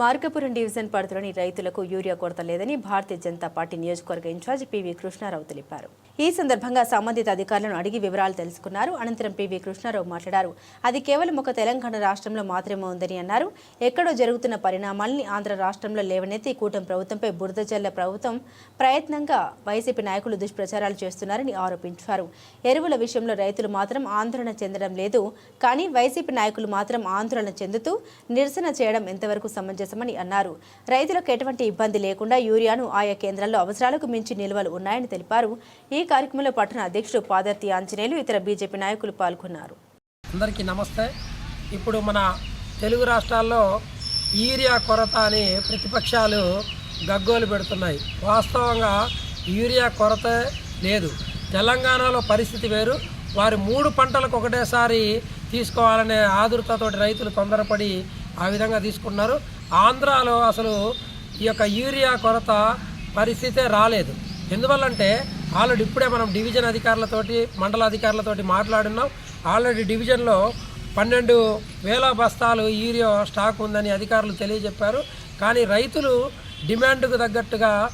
Margapuram division పరిధిలోని రైతులకు urea కొరత లేదని భారతీయ జనతా పార్టీ నియోజకవర్గ ఇన్ఛార్జ్ పివి కృష్ణారావు తెలిపారు. ఈ సందర్భంగా సంబంధిత అధికారులను అడిగి వివరాలు తెలుసుకున్నారు. అనంతరం పివి కృష్ణారావు మాట్లాడారు. అది కేవలం ఒక తెలంగాణ రాష్ట్రంలో మాత్రమే ఉందని అన్నారు. ఎక్కడో జరుగుతున్న పరిణామాల్ని ఆంధ్ర రాష్ట్రంలో లేవనెత్తి కూటమి ప్రభుత్వంపై బురద జల్ల ప్రభుత్వం ప్రయత్నంగా వైసీపీ నాయకులు దుష్ప్రచారాలు చేస్తున్నారని ఆరోపించారు. ఎరువుల విషయంలో రైతులు మాత్రం ఆందోళన చెందడం లేదు. కానీ వైసీపీ నాయకులు మాత్రం ఆందోళన చెందుతూ నిరసన చేయడం ఎంతవరకు చేశామని అన్నారు. రైతులకు ఎటువంటి ఇబ్బంది లేకుండా యూరియాను ఆయా కేంద్రాల్లో అవసరాలకు మించి నిల్వలు ఉన్నాయని తెలిపారు. ఈ కార్యక్రమంలో పట్టణ అధ్యక్షుడు పాదర్తి ఆంజనేయులు ఇతర బీజేపీ నాయకులు పాల్గొన్నారు. అందరికీ నమస్తే. ఇప్పుడు మన తెలుగు రాష్ట్రాల్లో యూరియా కొరత అని ప్రతిపక్షాలు గగ్గోలు పెడుతున్నాయి. వాస్తవంగా యూరియా కొరత లేదు. తెలంగాణలో పరిస్థితి వేరు. వారి మూడు పంటలకు ఒకటేసారి తీసుకోవాలనే ఆదురతతోటి రైతులు తొందరపడి ఆ విధంగా తీసుకున్నారు ఆంధ్రాలో అసలు ఈ యొక్క యూరియా కొరత పరిస్థితే రాలేదు. ఎందువల్లంటే ఆల్రెడీ ఇప్పుడే మనం డివిజన్ అధికారులతోటి మండల అధికారులతోటి మాట్లాడున్నాం. ఆల్రెడీ డివిజన్లో పన్నెండు వేల బస్తాలు యూరియా స్టాక్ ఉందని అధికారులు తెలియజెప్పారు. కానీ రైతులు డిమాండ్కు తగ్గట్టుగా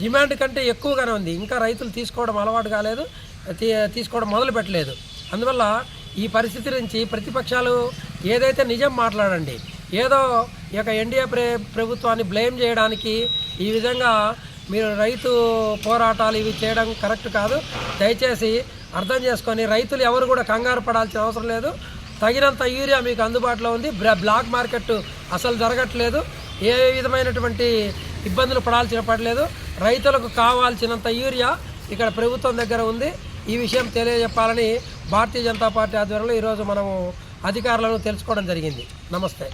డిమాండ్ కంటే ఎక్కువగానే ఉంది. ఇంకా రైతులు తీసుకోవడం అలవాటు కాలేదు తీ- తీసుకోవడం మొదలు పెట్టలేదు. అందువల్ల ఈ పరిస్థితి నుంచి ప్రతిపక్షాలు ఏదైతే నిజం మాట్లాడండి ఏదో ఈ యొక్క ఎన్డీఏ ప్రే ప్రభుత్వాన్ని బ్లేమ్ చేయడానికి ఈ విధంగా మీరు రైతు పోరాటాలు ఇవి చేయడం కరెక్ట్ కాదు. దయచేసి అర్థం చేసుకొని రైతులు ఎవరు కూడా కంగారు పడాల్సిన అవసరం లేదు. తగినంత యూరియా మీకు అందుబాటులో ఉంది. బ్లా- బ్లాక్ మార్కెట్ అసలు జరగట్లేదు. ఏ విధమైనటువంటి ఇబ్బందులు పడాల్సిన పడలేదు రైతులకు కావాల్సినంత యూరియా ఇక్కడ ప్రభుత్వం దగ్గర ఉంది. ఈ విషయం తెలియజెప్పాలని భారతీయ జనతా పార్టీ ఆధ్వర్యంలో ఈరోజు మనము అధికారులను తెలుసుకోవడం జరిగింది. నమస్తే.